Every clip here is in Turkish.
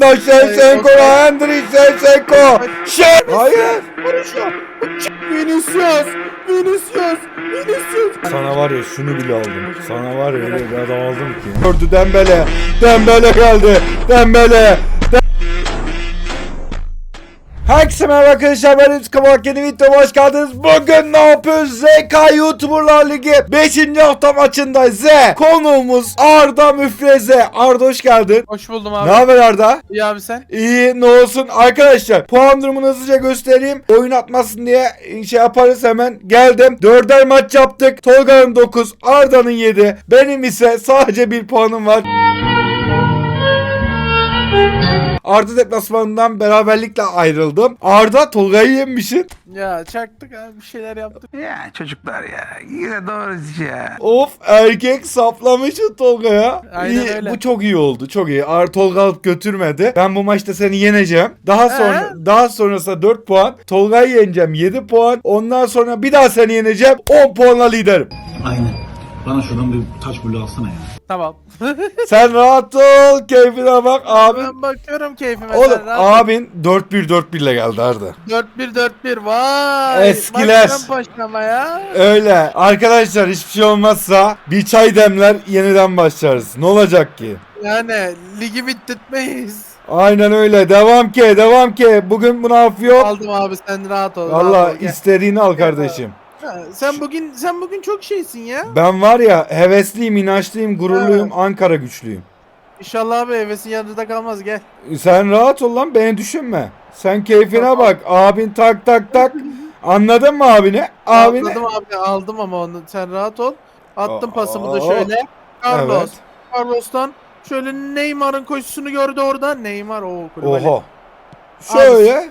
Hakan da Şevçenko, Hendrik Şevçenko. Şey. Hayır. Konuşuyor. Vinicius. Vinicius. Vinicius. Sana var ya şunu bile aldım. Sana var ya öyle bir adam aldım ki. Gördü Dembele. Dembele geldi. Dembele. Herkese merhaba arkadaşlar ben Ümit Kabak yeni videoma hoş geldiniz. Bugün ne yapıyoruz? ZK YouTuberlar Ligi 5. hafta maçındayız. Z konuğumuz Arda Müfreze. Arda hoş geldin. Hoş buldum Ne abi. haber Arda? İyi abi sen? İyi ne olsun arkadaşlar puan durumunu hızlıca göstereyim oyun atmasın diye şey yaparız hemen geldim dörder maç yaptık Tolga'nın 9 Arda'nın 7 benim ise sadece bir puanım var Arda deplasmanından beraberlikle ayrıldım. Arda Tolga'yı yenmişsin. Ya çaktık abi bir şeyler yaptık. Ya çocuklar ya yine doğrusu ya. Of erkek saplamışsın Tolga'ya. Aynen İyi, öyle. Bu çok iyi oldu çok iyi. Ar Tolga alıp götürmedi. Ben bu maçta seni yeneceğim. Daha sonra daha sonrasında 4 puan Tolga'yı yeneceğim 7 puan. Ondan sonra bir daha seni yeneceğim 10 puanla liderim. Aynen. Bana şuradan bir taş bulu alsana ya. Tamam. sen rahat ol keyfine bak abin ben bakıyorum keyfime. Oğlum sen rahat ol. abin 4-1-4-1 ile geldi Arda 4-1-4-1 vay. Eskiler. Başlama ya. Öyle arkadaşlar hiçbir şey olmazsa bir çay demler yeniden başlarız ne olacak ki Yani ligi bitirtmeyiz. Aynen öyle. Devam ki, devam ki. Bugün buna af yok. Aldım abi sen rahat ol. Valla istediğini al kardeşim. Ha, sen bugün sen bugün çok şeysin ya. Ben var ya hevesliyim, inançlıyım, gururluyum, Ankara güçlüyüm. İnşallah abi hevesin yanında kalmaz gel. Sen rahat ol lan beni düşünme. Sen keyfine Tamam. bak. Abin tak tak tak. Anladın mı abine? Abine. Aldım abi aldım ama onu sen rahat ol. Attım pasımı da şöyle. Carlos. Evet. Carlos'tan şöyle Neymar'ın koşusunu gördü orada. Neymar o kulübeli. Oha. Şöyle.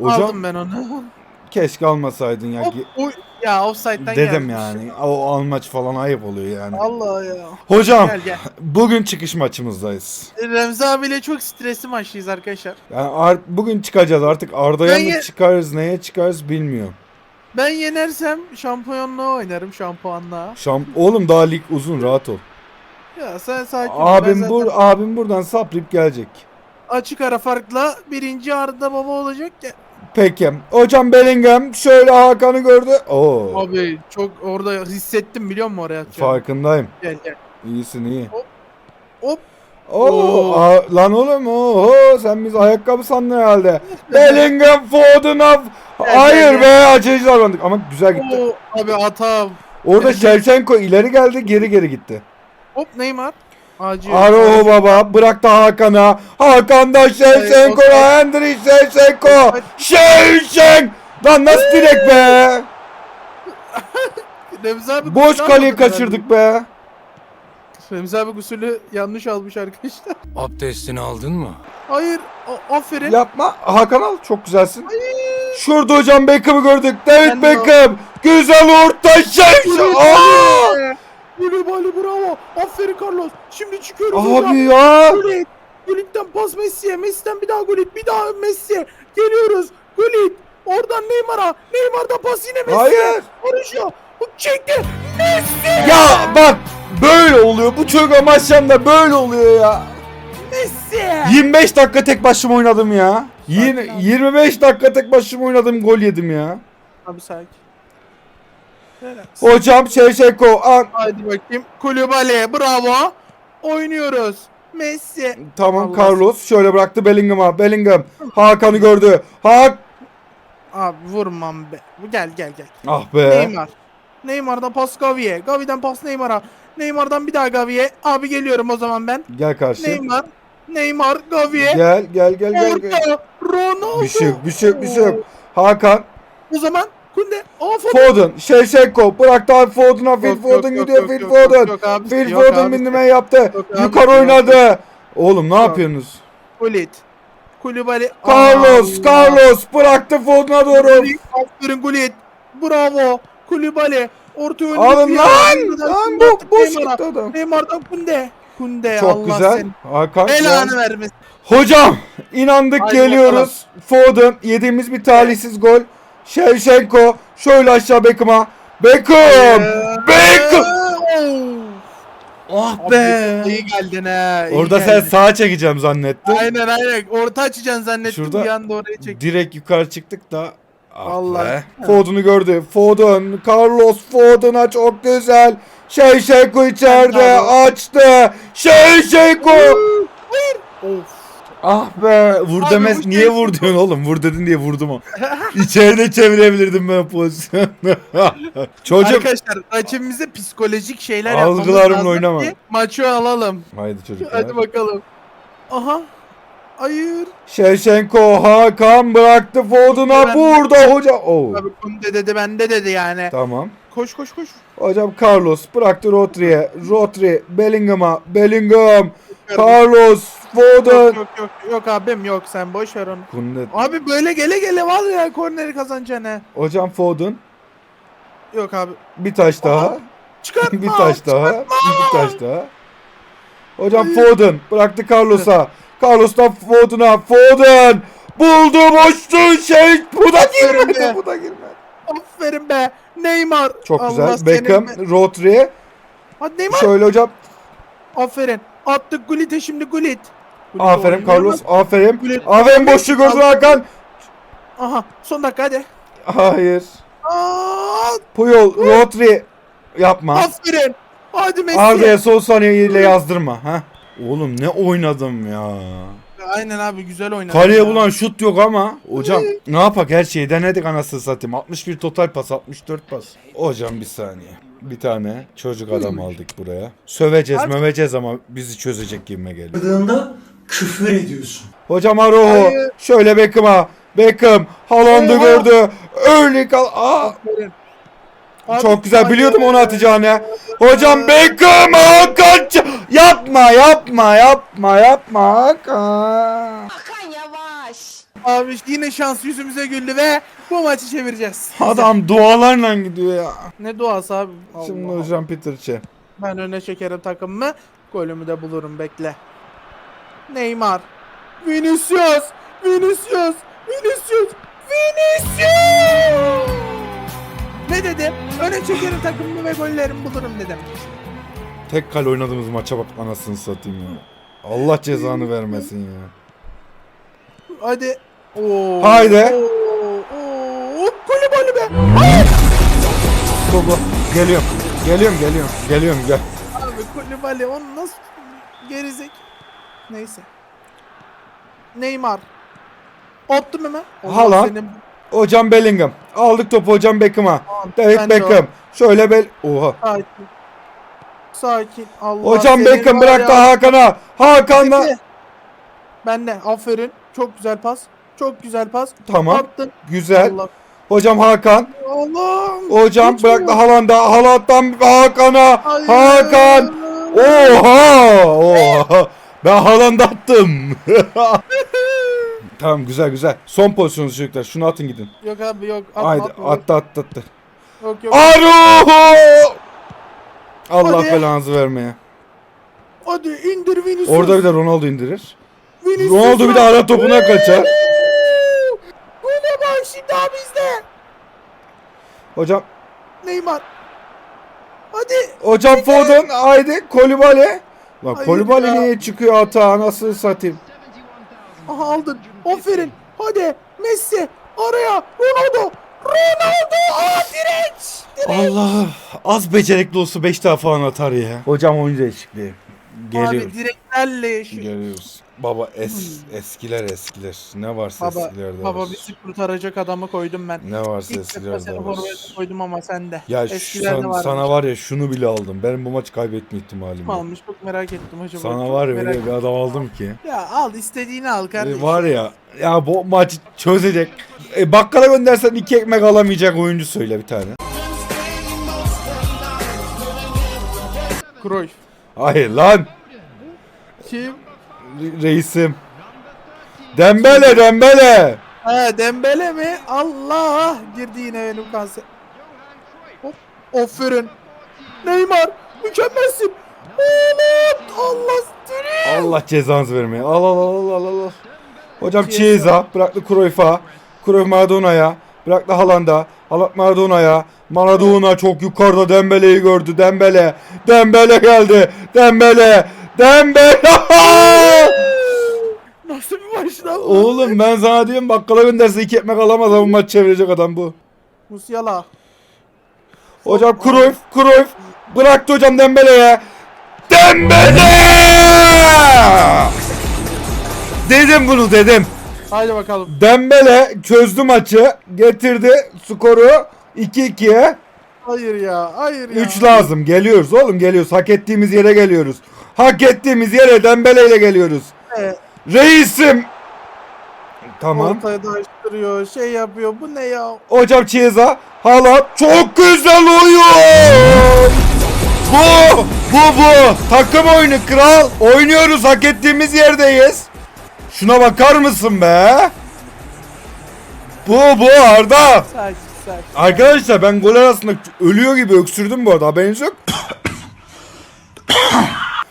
Hocam Aldım ben onu. keşke almasaydın ya. Hop, oy. Ya offside'den Dedim gelmiş. yani. O almaç falan ayıp oluyor yani. Allah ya. Hocam Gel gel. bugün çıkış maçımızdayız. Remzi abiyle çok stresli maçlıyız arkadaşlar. Yani ar- bugün çıkacağız artık Arda'ya Ben mı ye- çıkarız neye çıkarız bilmiyorum. Ben yenersem şampiyonluğa oynarım şampuanlığa. Şamp oğlum daha lig uzun rahat ol. Ya sen sakin ol. Ben Abim zaten bur abim buradan saplayıp gelecek. açık ara farkla birinci Arda baba olacak ya. Peki. Hocam Bellingham şöyle Hakan'ı gördü. Oo. Abi çok orada hissettim biliyor musun oraya atacağım. Farkındayım. Gel gel. İyisin iyi. Hop. Oo, Oo. aa, lan oğlum oho sen biz ayakkabı sandın herhalde. Bellingham Foden'a Hayır be acele davrandık ama güzel gitti. Oo, abi atam. Orada Şevçenko ileri geldi geri geri gitti. Hop Neymar. Acı. Aroho baba bıraktı Hakan'a. Hakan da Şevçenko'ya Hendrik Şevçenko. Şevçen. Lan nasıl direkt be? Remzi abi Boş gusül kaleyi almadı kaçırdık be. Remzi abi gusülü yanlış almış arkadaşlar. Abdestini aldın mı? Hayır. a- aferin. Yapma. Hakan al çok güzelsin. Şurada hocam Beckham'ı gördük. David Ben de Beckham. Güzel orta Şevçen. Aa! Kulübali bravo. Aferin Carlos. Şimdi çıkıyoruz hocam. Abi ya. Gullit. Gullit'ten pas Messi'ye. Messi'den bir daha Gullit. Bir daha Messi'ye. Geliyoruz. Gullit. Oradan Neymar'a. Neymar'da pas yine Messi'ye. Hayır. Konuşuyor. Bu çekti. Ya bak böyle oluyor. Bu çocuk maçlarında böyle oluyor ya. Messi. 25 dakika tek başıma oynadım ya. Yine 25 dakika tek başıma oynadım gol yedim ya. Abi sakin. Hocam Şevçenko an Haydi bakayım. Kulübali. Bravo. Oynuyoruz. Messi. Tamam Allah Carlos şöyle bıraktı Bellingham'a. Bellingham Hakan'ı gördü. Hak Abi vurmam be. Gel gel gel. Ah be. Neymar. Neymar'dan pas Gavi'ye. Gavi'den pas Neymar'a. Neymar'dan bir daha Gavi'ye. Abi geliyorum o zaman ben. Gel karşı. Neymar. Neymar Gavi'ye. Gel gel gel gel. gel. Orta. Ronaldo. Bir şey yok, bir şey yok, bir şey yok. Hakan, O zaman Kunde. Aa Foden. Foden, Şevçenko bıraktı abi Foden'a. Phil Yok, Foden yok, gidiyor, yok, Phil yok, Foden. yok, yok abisi, Phil yok Foden bindirme yaptı. Yok Yukarı yok. oynadı. Oğlum ne Yok. yapıyorsunuz? Gullit. Kulübali. Carlos. Carlos bıraktı Foden'a doğru. Aferin Gullit. Bravo. Kulübali. Orta önlük Alın lan! Lan bu boş gitti adam. Neymar'dan Kunde. Kunde Çok Allah güzel. seni. Hakan. Belanı vermesin. Hocam inandık Haydi geliyoruz. Foden yediğimiz bir talihsiz gol. Şevçenko şöyle aşağı Beckham'a. Beckham! Beckham! Ah Abi, be. İyi geldin ha. iyi Orada sen geldin. sağa çekeceğim zannettin. Aynen aynen. Orta açacaksın zannettim. Şurada bir anda oraya çek. direkt yukarı çıktık da. Ah Vallahi. be. Foden'u gördü. Foden. Carlos Foden'a çok güzel. Şeyko içeride açtı. Hayır. Of. Ah be. Vur Abi demez. bu Niye şey- vur diyorsun oğlum? Vur dedin diye vurdum o. İçeride çevirebilirdim ben pozisyonu. Çocuk. Arkadaşlar rakibimize psikolojik şeyler yapmamız Algılarımla lazım oynama. ki Maçı alalım. Haydi çocuklar. Hadi bakalım. Aha. Hayır. Şevşenko Hakan bıraktı Foden'a Ben- burada hoca. Oo. Abi Kunde dedi bende dedi yani. Tamam. Koş koş koş. Hocam Carlos bıraktı Rodri'ye. Rodri Bellingham'a. Bellingham. Carlos Foden. Yok yok yok yok abim yok sen boş ver onu. Kunde. Abi böyle gele gele var ya korneri kazanacaksın ha. Hocam Foden. Yok abi. Bir taş daha. Çıkartma. bir taş daha. Bir taş daha. Hocam Hayır. Foden bıraktı Carlos'a. Carlos'tan Foden'a. Foden. Buldu boştu şey. Bu da Aferin girmedi. be. Bu da girmedi. Aferin be. Neymar. Çok Allah güzel. Beckham, be- Rodri. Hadi Neymar. Şöyle hocam. Aferin. Attık Gulit'e şimdi. Gullit Aferin Carlos. Aferin. Aferin boşluk gördün Hakan. Aha son dakika hadi. Hayır. Aa, Puyol, Rodri. Yapma. aferin. Hadi Messi. Arda'ya son saniyeyle yazdırma. ha. Oğlum ne oynadım ya. Aynen abi güzel oynadı. Kaleye ya. bulan şut yok ama. Hocam ne yapak her şeyi denedik anasını satayım. 61 total pas 64 pas. Hocam bir saniye. Bir tane çocuk adam aldık buraya. Söveceğiz möveceğiz ama bizi çözecek gibime geliyor. Küfür ediyorsun. Hocam Aroho. Hayır. Şöyle Beckham'a. Beckham. Haaland'ı Oha. gördü. Öyle kal. Aa. Abi, Çok güzel hayır. biliyordum onu atacağını. Hocam Beckham Hakan yapma yapma yapma yapma Hakan. Hakan yavaş. Abi yine şans yüzümüze güldü ve bu maçı çevireceğiz. Adam dualarla gidiyor ya. Ne duası abi. Şimdi Allah hocam Peterçe. Ben öne çekerim takımımı. Golümü de bulurum bekle. Neymar. Vinicius. Vinicius. Vinicius. Vinicius. Ne dedim? Öne çekerim takımımı ve gollerimi bulurum dedim. Tek kale oynadığımız maça bak anasını satayım ya. Allah cezanı vermesin ya. Hadi. Oo. Haydi. Oo. Oo. Golü be. Baba geliyorum. Geliyorum geliyorum. Geliyorum gel. Abi Kulübali onu nasıl gerizek? Neyse. Neymar. Attım hemen. Allah Haaland. senin- Hocam Bellingham. Aldık topu hocam Beckham'a. Tamam, David Beckham. Şöyle bel... Oha. Sakin. Sakin. Allah Hocam Beckham bıraktı ya. Hakan'a. Hakan'la... Ben de aferin. Çok güzel pas. Çok güzel pas. Tamam. Attın. Güzel. Allah. Hocam Hakan. Allah'ım. Hocam Geçmiyor. bıraktı Haaland'a. Haaland'dan Hakan'a. Hakan. Oha! Oha! Ben Haaland'a attım. tamam güzel güzel. Son pozisyonu çocuklar. Şunu atın gidin. Yok abi yok. Atma, Haydi atma. attı attı attı. Yok yok. Aruhu! Allah Hadi. belanızı vermeye. Hadi indir Vinicius. Orada bir de Ronaldo indirir. Vinicius Ronaldo bir de var. ara topuna kaçar. Gole bak şimdi abi bizde. Hocam Neymar. Hadi. hocam Foden haydi Kolibali. Hayır Kolibali niye çıkıyor hata nasıl satayım. Aha aldın. Aferin. Hadi. Messi. Araya. Ronaldo. Ronaldo. Aa direç. Direç. Allah az becerikli olsa 5 daha falan atar ya. Hocam oyuncu değişikliği. Geliyoruz. Abi direklerle yaşıyor. Geliyoruz. Baba es, eskiler eskiler. Ne varsa Baba, eskilerde baba var. bizi kurtaracak adamı koydum ben. Ne varsa İlk eskilerde var. forvete koydum ama sende. Ya şu- varmış. sana var ya şunu bile aldım. Benim bu maçı kaybetme ihtimalim Kim yok. almış çok merak ettim hocam. Sana var ya öyle bir adam aldım ki. Ya al istediğini al kardeşim. E, var ya ya bu maçı çözecek. E, bakkala göndersen iki ekmek alamayacak oyuncu söyle bir tane. Cruyff. Hayır lan Kim? Re- reisim. Dembele Dembele. Ha Dembele mi? Allah! Girdi yine benim kanser. Hop. Aferin. Neymar. Mükemmelsin. Evet. Allah seni. Allah cezanızı vermeye. Al al al al al al. Hocam. Chiesa bıraktı Cruyff'a. Cruyff Maradona'ya. Bıraktı Haaland'a. Haaland Maradona'ya. Maradona çok yukarıda Dembele'yi gördü. Dembele. Dembele geldi. Dembele. Dembele. Lan? bu? Oğlum ben sana diyeyim bakkala gönderse iki ekmek alamaz ama bu maç çevirecek adam bu. Musiala. Hocam Cruyff, Cruyff bıraktı hocam Dembele'ye. Dembele! Dedim bunu dedim. Haydi bakalım. Dembele çözdü maçı, getirdi skoru 2-2'ye. Hayır ya. Hayır ya. 3 lazım. Geliyoruz oğlum geliyoruz. Hak ettiğimiz yere geliyoruz. Hak ettiğimiz yere Dembele ile geliyoruz. Evet. Reisim. Tamam. Ortaya da açtırıyor. Şey yapıyor. Bu ne ya? Hocam Chiesa, Haaland çok güzel oyun. Bu, bu, bu. Takım oyunu kral. Oynuyoruz, hak ettiğimiz yerdeyiz. Şuna bakar mısın be? Bu, bu Arda. Sakin sakin. Arkadaşlar ben gol arasında ölüyor gibi öksürdüm bu arada haberiniz yok.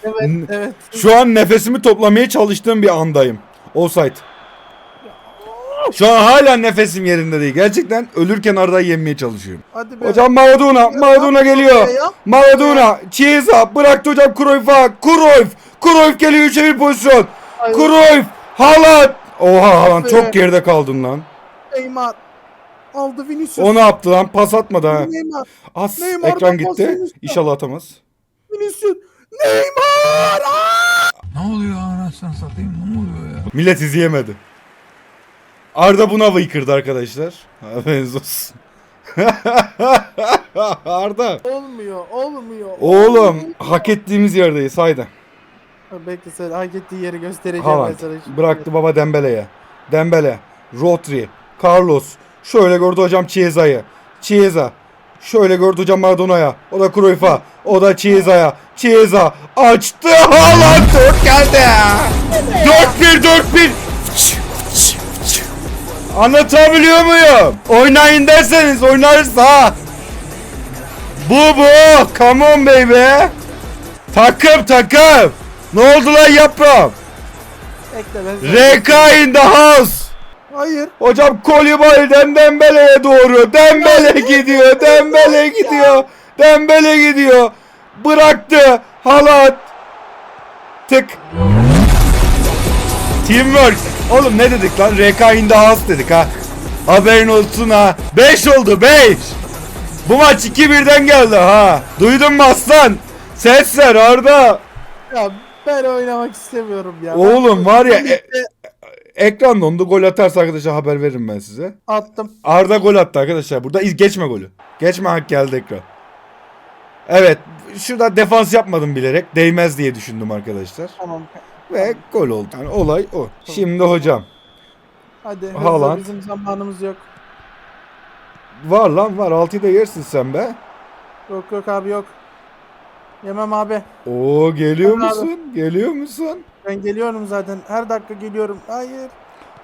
Evet evet. Şu an nefesimi toplamaya çalıştığım bir andayım. Offside. Şu an hala nefesim yerinde değil. Gerçekten ölürken Arda'yı yenmeye çalışıyorum. Hadi be. Hocam Maradona, Maradona geliyor. Maradona, Chiesa bıraktı hocam Cruyff'a. Cruyff, Cruyff geliyor 3'e 1 pozisyon. Ay. Cruyff, Haaland. Oha Haaland çok geride kaldın lan. Neymar. Aldı Vinicius. O ne yaptı lan? Pas atmadı ha. Neymar. As Neymar'dan ekran gitti. ya. İnşallah atamaz. Vinicius. Neymar. Aa! Ne oluyor anasını satayım ne oluyor ya? Millet izleyemedi. Arda buna vıykırdı arkadaşlar. Haberiniz olsun. Arda. Olmuyor. Olmuyor. Oğlum olmuyor. hak ettiğimiz yerdeyiz haydi. Bekle sen hak ettiği yeri göstereceğim Haaland ben sana şimdi. bıraktı baba Dembele'ye. Dembele, Rodri, Carlos. Şöyle gördü hocam Chiesa'yı. Chiesa. Şöyle gördü hocam Maradona'ya. O da Cruyff'a. O da Chiesa'ya. Chiesa açtı. Haaland 4 geldi. 4-1 4-1. Anlatabiliyor muyum? Oynayın derseniz oynarız ha. Bu bu. Come on baby. Takım takım. Ne oldu lan yaprağım? Bekle ben sana- RK in the house. Hayır. Hocam Kolibali'den Dembele'ye doğru. Dembele gidiyor. Dembele gidiyor. Dembele gidiyor. Bıraktı. Halat. Tık. Teamwork. Oğlum ne dedik lan? RK in the house dedik ha. Haberin olsun ha. 5 oldu 5. Bu maç 2-1'den geldi ha. Duydun mu aslan? Ses ver Arda. Ya ben oynamak istemiyorum ya. Oğlum Ben- var ya, Ben de Ekran dondu. Gol atarsa arkadaşlar haber veririm ben size. attım. Arda gol attı arkadaşlar. Burada iz geçme golü. Geçme hak geldi ekran. Evet. Şurada defans yapmadım bilerek. Değmez diye düşündüm arkadaşlar. Tamam. Ve gol oldu. Yani olay o. Şimdi hocam. Hadi Haaland. bizim zamanımız yok. Var lan var. 6'yı da yersin sen be. Yok yok abi yok. Yemem abi. Oo geliyor abi. musun? Geliyor musun? Ben geliyorum zaten. Her dakika geliyorum. Hayır.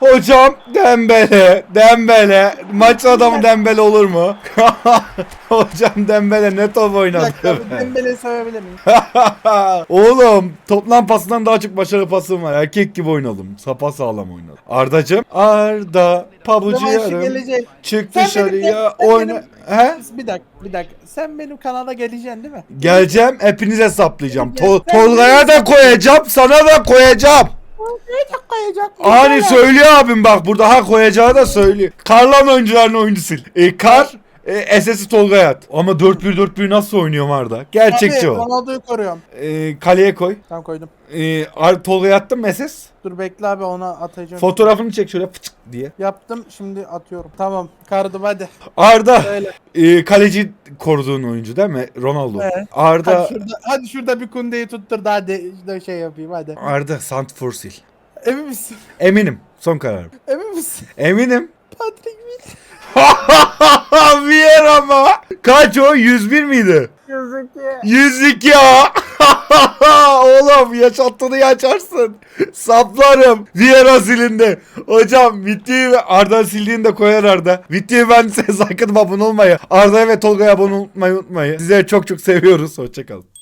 Hocam Dembele, Dembele. Maç adamı Dembele olur mu? Hocam Dembele ne top Bir oynadı. dakika be. bir Dembele'yi söyleyebilir miyim? Oğlum toplam pasından daha çok başarılı pasım var. Erkek gibi oynadım. Sapa sağlam oynadım. Ardacım. Arda pabucu Zamanı yarım. gelecek. Çık Sen dışarıya benim- sen oyna. benim- He? Bir dakika bir dakika. Sen benim kanala geleceksin değil mi? Geleceğim hepinize saplayacağım. To- sen Tolga'ya da koyacağım sana da koyacağım. Koyacak. Hani söylüyor abim bak burada ha koyacağı da söylüyor. Karlan oyuncuların oyuncusu. E, kar e, SS'i Tolga'ya at. Ama 4-1-4-1 nasıl oynuyorum Arda? Gerçekçi Abi, o. Ronaldo'yu koruyorum. E, kaleye koy. Tamam koydum. E, Ar- Tolga'ya attın mı SS? Dur bekle abi ona atacağım. Fotoğrafını çek şöyle fıçık diye. Yaptım şimdi atıyorum. Tamam kardım hadi. Arda Öyle. e, kaleci koruduğun oyuncu değil mi? Ronaldo. Evet. Arda Hadi şurada, hadi şurada bir kundeyi tuttur da hadi işte şey yapayım hadi. Arda Santforsil. Emin misin? Eminim. Son kararım. Emin misin? Eminim. Patrick Vieira. Vieira ama. Kaç o? 101 miydi? Yazık ya. 102 ya. Oğlum yaşattığını açarsın. Saplarım. Vieira silindi. Hocam Vitti'yi ve Arda sildiğini de koyar Arda. Vitti'yi ben size sakın abone olmayı. Arda'ya ve Tolga'ya abone olmayı unutmayın. Sizleri çok çok seviyoruz. Hoşçakalın.